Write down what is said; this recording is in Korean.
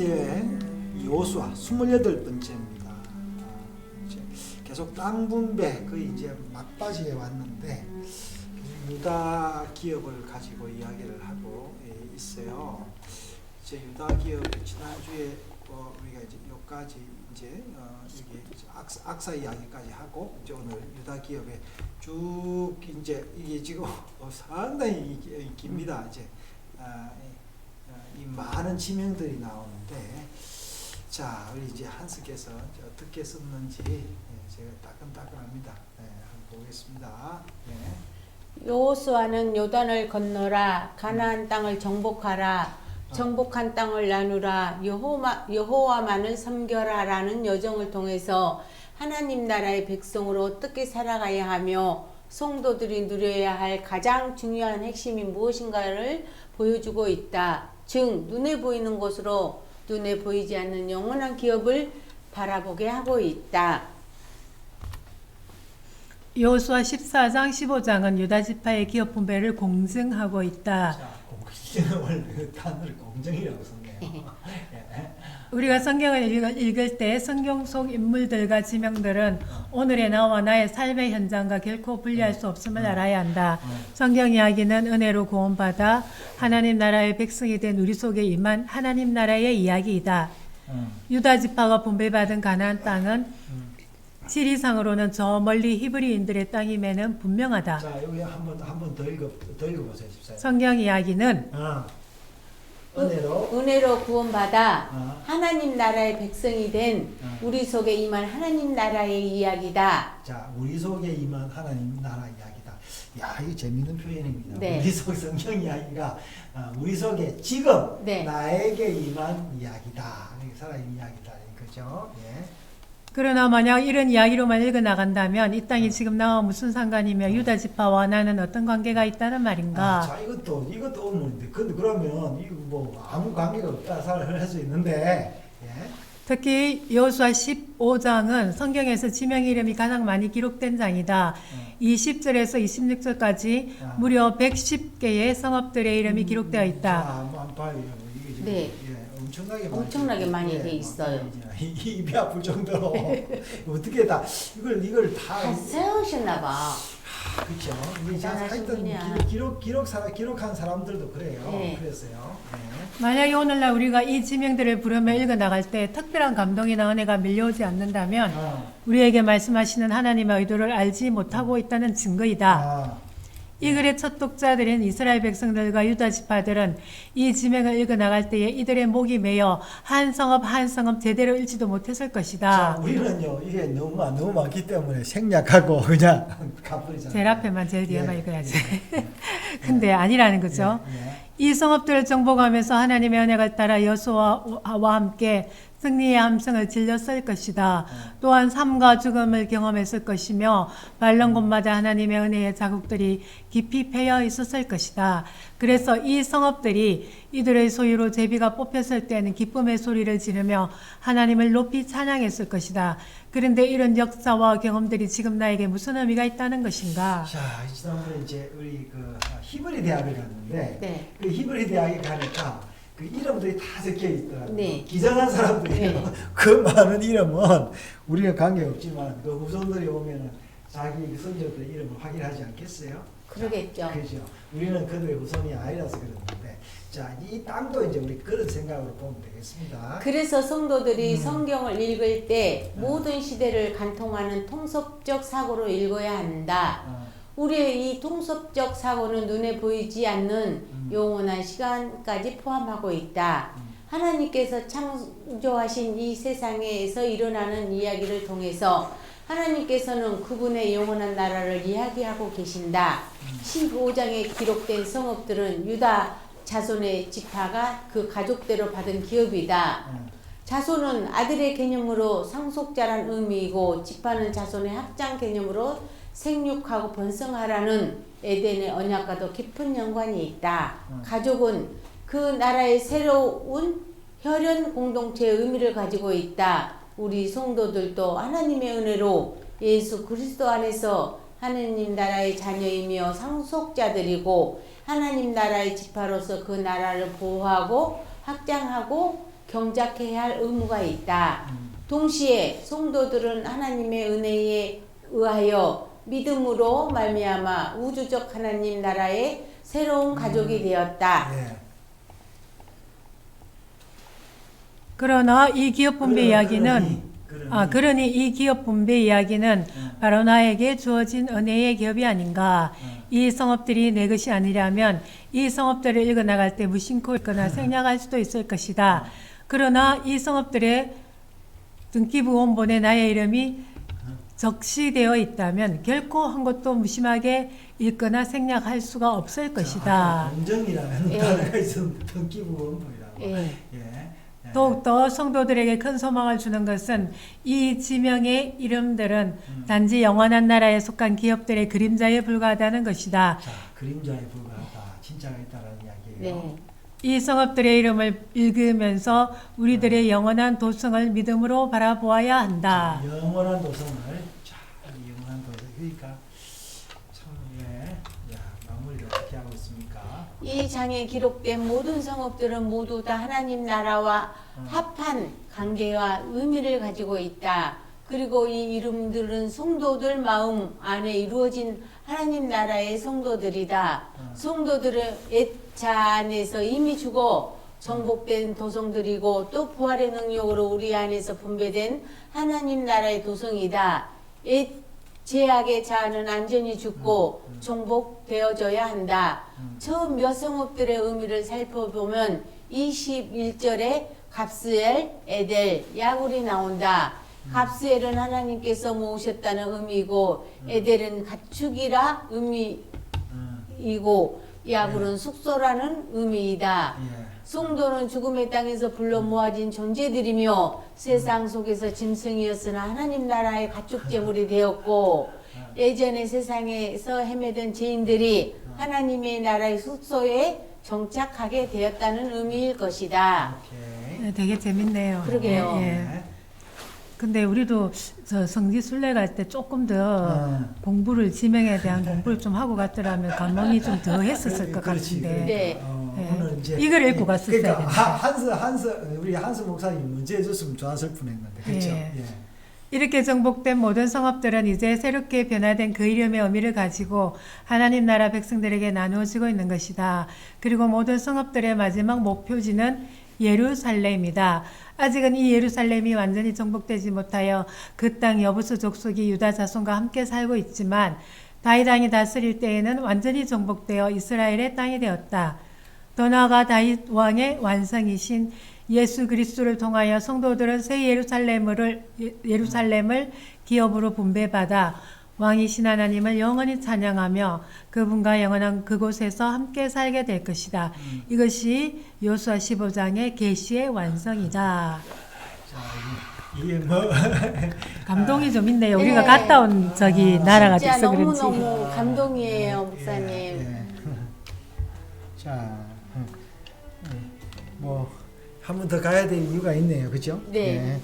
번째 요수아 28번째입니다. 이제 계속 땅 분배 거의 이제 막바지에 왔는데 유다 기업을 가지고 이야기를 하고 예, 있어요. 이제 유다 기업 지난주에 어, 우리가 이제 여기까지 이제 어, 여기 이제 악사, 악사 이야기까지 하고 이제 오늘 유다 기업에 쭉 이제 이게 지금 어, 상당히 기- 깁니다. 이제 어, 이 많은 지명들이 나오는데 자 우리 이제 한스께서 이제 어떻게 썼는지 예, 제가 따끈따끈합니다. 네, 한번 보겠습니다. 네. 여호수아는 요단을 건너라 가나안 땅을 정복하라 정복한 땅을 나누라 여호마, 여호와만을 섬겨라라는 여정을 통해서 하나님 나라의 백성으로 어떻게 살아가야 하며 성도들이 누려야 할 가장 중요한 핵심이 무엇인가를 보여주고 있다. 즉 눈에 보이는 것으로 눈에 보이지 않는 영원한 기업을 바라보게 하고 있다. 여호수아 14장 15장은 유다 지파의 기업 분배를 공증하고 있다. 자그 단어를 공정이라고 썼네요. 예. 우리가 성경을 읽을, 때 성경 속 인물들과 지명들은 오늘의 나와 나의 삶의 현장과 결코 분리할 수 없음을 알아야 한다. 성경 이야기는 은혜로 구원받아 하나님 나라의 백성이 된 우리 속에 임한 하나님 나라의 이야기이다. 음, 유다 지파가 분배받은 가나안 땅은 음. 지리상으로는 저 멀리 히브리인들의 땅임에는 분명하다. 자 여기 한번 한번더 읽어 더 읽어 보세요, 집사님. 성경 이야기는 아, 은혜로 은혜로 구원받아 아. 하나님 나라의 백성이 된 아. 우리 속에 임한 하나님 나라의 이야기다. 자 우리 속에 임한 하나님 나라 이야기다. 야 이거 재밌는 표현입니다. 네. 우리 속 성경 이야기가 아, 우리 속에 지금 네. 나에게 임한 이야기다. 살아있는 이야기다. 그죠? 예. 그러나 만약 이런 이야기로만 읽어 나간다면 이 땅이 지금 나와 무슨 상관이며 유다 지파와 나는 어떤 관계가 있다는 아, 말인가? 자 이것도 이것도 의문인데 근데 그러면 이거 뭐 아무 관계가 없다 할수 있는데 예. 특히 여호수아 15장은 성경에서 지명 이름이 가장 많이 기록된 장이다. 어. 20절에서 26절까지 아. 무려 110개의 성읍들의 이름이 기록되어 자, 있다. 한번 한번 봐요. 이게 지금 네. 예, 엄청나게 많이 엄청나게 많이 예, 돼 있어요. 이- 이- 입이 아플 정도로 어떻게 다 이걸 이걸 다 다 세우셨나 봐. 그렇죠. 이게 자- 대단하신 하여튼 분이야. 기록 기록 기록 사 기록한 사람들도 그래요. 네. 그랬어요. 네. 만약에 오늘날 우리가 이 지명들을 부르며 읽어 나갈 때 특별한 감동이나 은혜가 밀려오지 않는다면 아, 우리에게 말씀하시는 하나님의 의도를 알지 못하고 있다는 증거이다. 아, 이 글의 첫 독자들인 이스라엘 백성들과 유다 지파들은 이 지명을 읽어 나갈 때에 이들의 목이 메여 한 성읍 한 성읍 제대로 읽지도 못했을 자, 것이다. 우리는요 이게 너무 많- 너무 많기 때문에 생략하고 그냥 가버리잖아요. 제일 앞에만 제일 뒤에만 예. 읽어야지. 근데 아니라는 거죠. 예, 예. 이 성읍들을 정복하면서 하나님의 은혜가 따라 여수와 함께 승리의 함성을 질렀을 것이다. 또한 삶과 죽음을 경험했을 것이며 말른 곳마다 하나님의 은혜의 자국들이 깊이 패여 있었을 것이다. 그래서 이 성읍들이 이들의 소유로 제비가 뽑혔을 때는 기쁨의 소리를 지르며 하나님을 높이 찬양했을 것이다. 그런데 이런 역사와 경험들이 지금 나에게 무슨 의미가 있다는 것인가? 자, 지난번에 이제 우리 그 히브리 대학을 갔는데 네. 그 히브리 대학에 가니까 그 이름들이 다 적혀 있더라고요. 네. 기장한 사람들이요. 네. 그 많은 이름은 우리가 관계 없지만 그 후손들이 오면은 자기 그 선조들 이름을 확인하지 않겠어요? 그러겠죠. 그죠. 우리는 그들의 후손이 아니라서 그러는데 자, 이 땅도 이제 우리 그런 생각으로 보면 되겠습니다. 그래서 성도들이 음. 성경을 읽을 때 음. 모든 시대를 간통하는 통섭적 사고로 읽어야 한다. 어, 우리의 이 통섭적 사고는 눈에 보이지 않는 음. 영원한 시간까지 포함하고 있다. 음. 하나님께서 창조하신 이 세상에서 일어나는 이야기를 통해서 하나님께서는 그분의 영원한 나라를 이야기하고 계신다. 15장에 기록된 성읍들은 유다 자손의 지파가 그 가족대로 받은 기업이다. 어. 자손은 아들의 개념으로 상속자란 의미이고 지파는 자손의 합장 개념으로 생육하고 번성하라는 에덴의 언약과도 깊은 연관이 있다. 음. 가족은 그 나라의 새로운 혈연 공동체의 의미를 가지고 있다. 우리 성도들도 하나님의 은혜로 예수 그리스도 안에서 하느님 나라의 자녀이며 상속자들이고 하나님 나라의 지파로서 그 나라를 보호하고 확장하고 경작해야 할 의무가 있다. 음. 동시에 성도들은 하나님의 은혜에 의하여 믿음으로 말미암아 우주적 하나님 나라의 새로운 가족이 되었다. 예. 그러나 이 기업 분배 이야기는 그러니. 아 그러니 이 기업 분배 이야기는 음. 바로 나에게 주어진 은혜의 기업이 아닌가. 음. 이 성업들이 내 것이 아니라면 이 성업들을 읽어 나갈 때 무심코 읽거나 음. 생략할 수도 있을 것이다. 그러나 이 성업들의 등기부 원본에 나의 이름이 적시되어 있다면 결코 한 것도 무심하게 읽거나 생략할 수가 없을 것이다. 공정이라는 예. 단어가 있었는데 등기부 원본이라고. 예. 예. 예. 더욱더 성도들에게 큰 소망을 주는 것은 이 지명의 이름들은 음. 단지 영원한 나라에 속한 기업들의 그림자에 불과하다는 것이다. 자, 그림자에 불과하다. 진짜가 있다라는 이야기예요. 네. 이 성읍들의 이름을 읽으면서 우리들의 영원한 도성을 믿음으로 바라보아야 한다. 영원한 도성을 자, 이 영원한 도성 그러니까 참 예. 야, 마무리를 어떻게 하고 있습니까? 이 장에 기록된 모든 성읍들은 모두 다 하나님 나라와 음. 합한 관계와 의미를 가지고 있다. 그리고 이 이름들은 성도들 마음 안에 이루어진 하나님 나라의 성도들이다. 음. 성도들은 옛자 안에서 이미 죽어 정복된 도성들이고 또 부활의 능력으로 우리 안에서 분배된 하나님 나라의 도성이다. 옛 제약의 자아는 안전히 죽고 정복되어져야 한다. 처음 몇 성읍들의 의미를 살펴보면 21절에 갑스엘, 에델, 야굴이 나온다. 갑스엘은 하나님께서 모으셨다는 의미고 에델은 가축이라 의미이고 음. 야굴은 숙소라는 의미이다. 예. 성도는 죽음의 땅에서 불러 모아진 존재들이며 세상 속에서 짐승이었으나 하나님 나라의 가축 제물이 되었고 예전에 세상에서 헤매던 죄인들이 하나님의 나라의 숙소에 정착하게 되었다는 의미일 것이다. 오케이. 네, 되게 재밌네요. 그러게요. 예, 예. 네. 근데 우리도 저 성지 순례 갈 때 조금 더 음. 공부를 지명에 대한 공부를 좀 하고 갔더라면 감동이 좀 더 했었을 것 그렇지, 같은데. 네. 어, 네. 오늘 이제 이걸 읽고 갔었어야 그러니까 된다. 하- 한스 한스 우리 한스 목사님 문제 해줬으면 좋았을 뻔했는데 그렇죠. 예. 예. 이렇게 정복된 모든 성읍들은 이제 새롭게 변화된 그 이름의 의미를 가지고 하나님 나라 백성들에게 나누어지고 있는 것이다. 그리고 모든 성읍들의 마지막 목표지는 예루살렘이다. 아직은 이 예루살렘이 완전히 정복되지 못하여 그 땅 여부수 족속이 유다 자손과 함께 살고 있지만 다윗 왕이 다스릴 때에는 완전히 정복되어 이스라엘의 땅이 되었다. 더 나아가 다윗 왕의 완성이신 예수 그리스도를 통하여 성도들은 새 예루살렘을 예- 예루살렘을 기업으로 분배받아 왕이신 하나님을 영원히 찬양하며 그분과 영원한 그곳에서 함께 살게 될 것이다. 이것이 요수아 15장의 계시의 완성이다. 자 이게, 뭐 감동이 좀 있네요. 우리가 네. 갔다 온 저기 나라가 진짜 돼서 그런지. 너무 너무 감동이에요, 예, 목사님. 예. 자, 음, 뭐한 번 더 가야 될 이유가 있네요, 그죠? 네. 예.